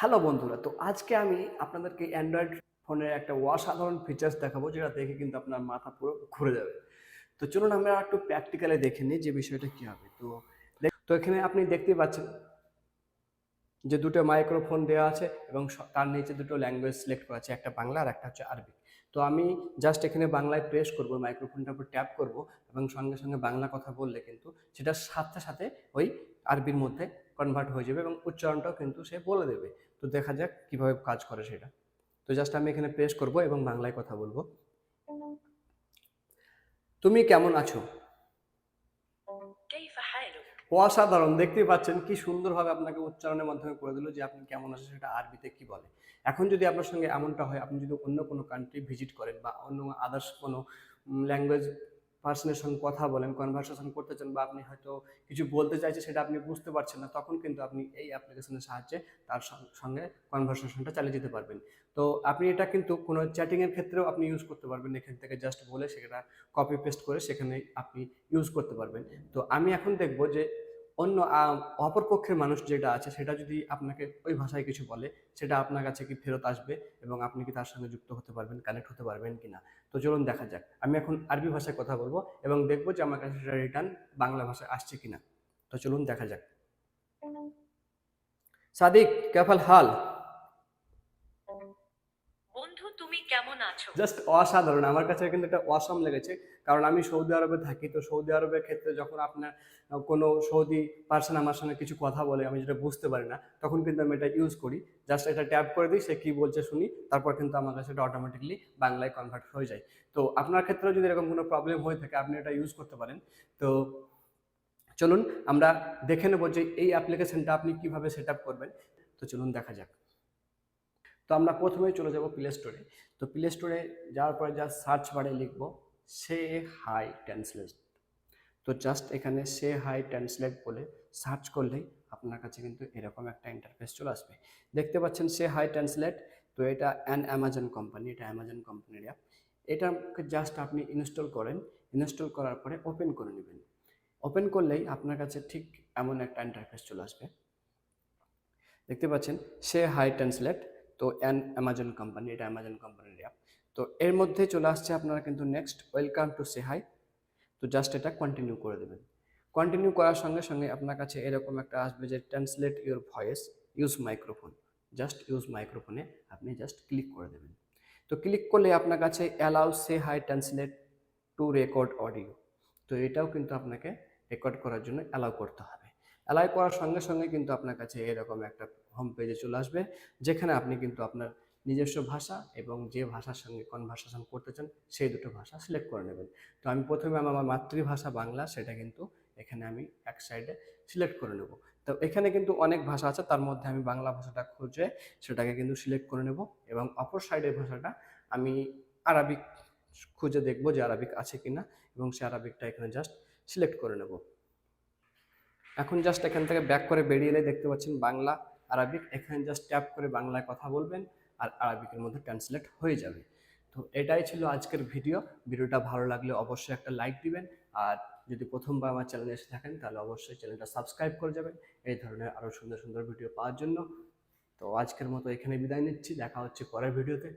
Hello বন্ধুরা, তো আজকে আমি আপনাদেরকে অ্যান্ড্রয়েড ফোনের একটা অসাধারণ ফিচার্স দেখাবো, যেটা দেখে কিন্তু আপনার মাথা পুরো ঘুরে যাবে। তো চলুন আমরা একটু প্র্যাকটিক্যালি দেখে নিই যে বিষয়টা কী হবে। তো তো এখানে আপনি দেখতেই পাচ্ছেন যে দুটো মাইক্রোফোন দেওয়া আছে এবং তার নিচে দুটো ল্যাঙ্গুয়েজ সিলেক্ট করা আছে, একটা বাংলা আর একটা হচ্ছে আরবি। তো আমি জাস্ট এখানে বাংলায় প্রেস করব মাইক্রোফোনটার উপর ট্যাপ করব এবং সঙ্গে সঙ্গে বাংলা কথা বললে কিন্তু সেটা সাথে সাথে ওই আরবির মধ্যে কনভার্ট হয়ে যাবে এবং উচ্চারণটাও কিন্তু সে বলে দেবে। তো দেখা যাক কীভাবে কাজ করে সেটা। তো জাস্ট আমি এখানে প্রেস করব এবং বাংলায় কথা বলব। তুমি কেমন আছো? অসাধারণ। দেখতেই পাচ্ছেন কি সুন্দরভাবে আপনাকে উচ্চারণের মাধ্যমে করে দিল যে আপনি কেমন আছেন সেটা আরবিতে কি বলে। এখন যদি আপনার সঙ্গে এমনটা হয় আপনি যদি অন্য কোনো কান্ট্রি ভিজিট করেন বা অন্য আদার্স কোনো ল্যাঙ্গুয়েজ পার্সনের সঙ্গে কথা বলেন কনভার্সেশন করতে চান বা আপনি হয়তো কিছু বলতে চাইছেন সেটা আপনি বুঝতে পারছেন না, তখন কিন্তু আপনি এই অ্যাপ্লিকেশনের সাহায্যে তার সঙ্গে কনভার্সেশনটা চালিয়ে যেতে পারবেন। তো আপনি এটা কিন্তু কোনো চ্যাটিংয়ের ক্ষেত্রেও আপনি ইউজ করতে পারবেন, এখান থেকে জাস্ট বলে সেটা কপি পেস্ট করে সেখানে আপনি ইউজ করতে পারবেন। তো আমি এখন দেখব যে অন্য অপর অপরপক্ষের মানুষ যেটা আছে সেটা যদি আপনাকে ওই ভাষায় কিছু বলে সেটা আপনার কাছে কি ফেরত আসবে এবং আপনি কি তার সঙ্গে যুক্ত হতে পারবেন কানেক্ট হতে পারবেন কি না তো চলুন দেখা যাক। আমি এখন আরবি ভাষায় কথা বলব এবং দেখব যে আমার কাছে সেটা রিটার্ন বাংলা ভাষায় আসছে কিনা। তো চলুন দেখা যাক। সাদিক কেফাল হাল? বন্ধু, তুমি কেমন আছো? জাস্ট অসাধারণ। আমার কাছে কিন্তু এটা অসাম লেগেছে। কারণ আমি সৌদি আরবে থাকি, তো সৌদি আরবের ক্ষেত্রে যখন আপনার কোনো সৌদি পার্সন আমার সঙ্গে কিছু কথা বলে, আমি যেটা বুঝতে পারি না, তখন কিন্তু আমি এটা ইউজ করি। জাস্ট এটা ট্যাপ করে দিই, সে কী বলছে শুনি, তারপর কিন্তু আমার কাছে এটা অটোমেটিকলি বাংলায় কনভার্ট হয়ে যায়। তো আপনার ক্ষেত্রেও যদি এরকম কোনো প্রবলেম হয়ে থাকে, আপনি এটা ইউজ করতে পারেন। তো চলুন, আমরা দেখে নেব যে এই অ্যাপ্লিকেশনটা আপনি কীভাবে সেট করবেন। তো চলুন দেখা যাক। তো আমরা প্রথমেই চলে যাব প্লে স্টোরে তো প্লে স্টোরে যাওয়ার পরে যা সার্চ বারে লিখব, সে হাই ট্রান্সলেট তো জাস্ট এখানে সে হাই ট্রান্সলেট বলে সার্চ করলেই আপনার কাছে কিন্তু এরকম একটা ইন্টারফেস চলে আসবে। দেখতে পাচ্ছেন সে হাই ট্রান্সলেট তো এটা অ্যান অ্যামাজন কোম্পানি এটা অ্যামাজন কোম্পানির অ্যাপ এটাকে জাস্ট আপনি ইনস্টল করেন ইনস্টল করার পরে ওপেন করে নেবেন। ওপেন করলেই আপনার কাছে ঠিক এমন একটা ইন্টারফেস চলে আসবে। দেখতে পাচ্ছেন সে হাই ট্রান্সলেট তো অ্যান অ্যামাজন কোম্পানি এটা অ্যামাজন কোম্পানির অ্যাপ তো এর মধ্যে চলে আসছে আপনারা কিন্তু next welcome to Say Hi তো জাস্ট এটা কন্টিনিউ করে দেবেন। কন্টিনিউ করার সঙ্গে সঙ্গে আপনার কাছে এরকম একটা আসবে যে translate your voice use microphone just use মাইক্রোফোনে আপনি জাস্ট ক্লিক করে দেবেন। তো ক্লিক করলে আপনার কাছে allow Say Hi Translate to record audio তো এটাও কিন্তু আপনাকে রেকর্ড করার জন্য অ্যালাউ করতে হবে। অ্যালাউ করার সঙ্গে সঙ্গে কিন্তু আপনার কাছে এরকম একটা হোম পেজে চলে আসবে, যেখানে আপনি কিন্তু আপনার নিজস্ব ভাষা এবং যে ভাষার সঙ্গে কনভারসেশন করতে চান, সেই দুটো ভাষা সিলেক্ট করে নেবেন। তো আমি প্রথমে আমার মাতৃভাষা বাংলা, সেটা কিন্তু এখানে আমি এক সাইডে সিলেক্ট করে নেব। তো এখানে কিন্তু অনেক ভাষা আছে, তার মধ্যে আমি বাংলা ভাষাটা খুঁজে সেটাকে কিন্তু সিলেক্ট করে নেব এবং অপর সাইডের ভাষাটা আমি আরবিক খুঁজে দেখব যে আরবিক আছে কিনা এবং সে আরবিকটা এখানে জাস্ট সিলেক্ট করে নেব। এখন জাস্ট এখান থেকে ব্যাক করে বেরিয়ে এলে দেখতে পাচ্ছেন বাংলা, আরবিক। এখানে জাস্ট ট্যাপ করে বাংলায় কথা বলবেন আর আরবিকের মধ্যে ট্রান্সলেট হয়ে যাবে। তো এটাই ছিল আজকের ভিডিও ভিডিওটা ভালো লাগলে অবশ্যই একটা লাইক দিবেন। আর যদি প্রথমবার আমার চ্যানেলে এসে থাকেন, তাহলে অবশ্যই চ্যানেলটা সাবস্ক্রাইব করে যাবেন। এই ধরনের আরও সুন্দর সুন্দর ভিডিও পাওয়ার জন্য। তো আজকের মতো এখানে বিদায় নিচ্ছি। দেখা হচ্ছে পরের ভিডিওতে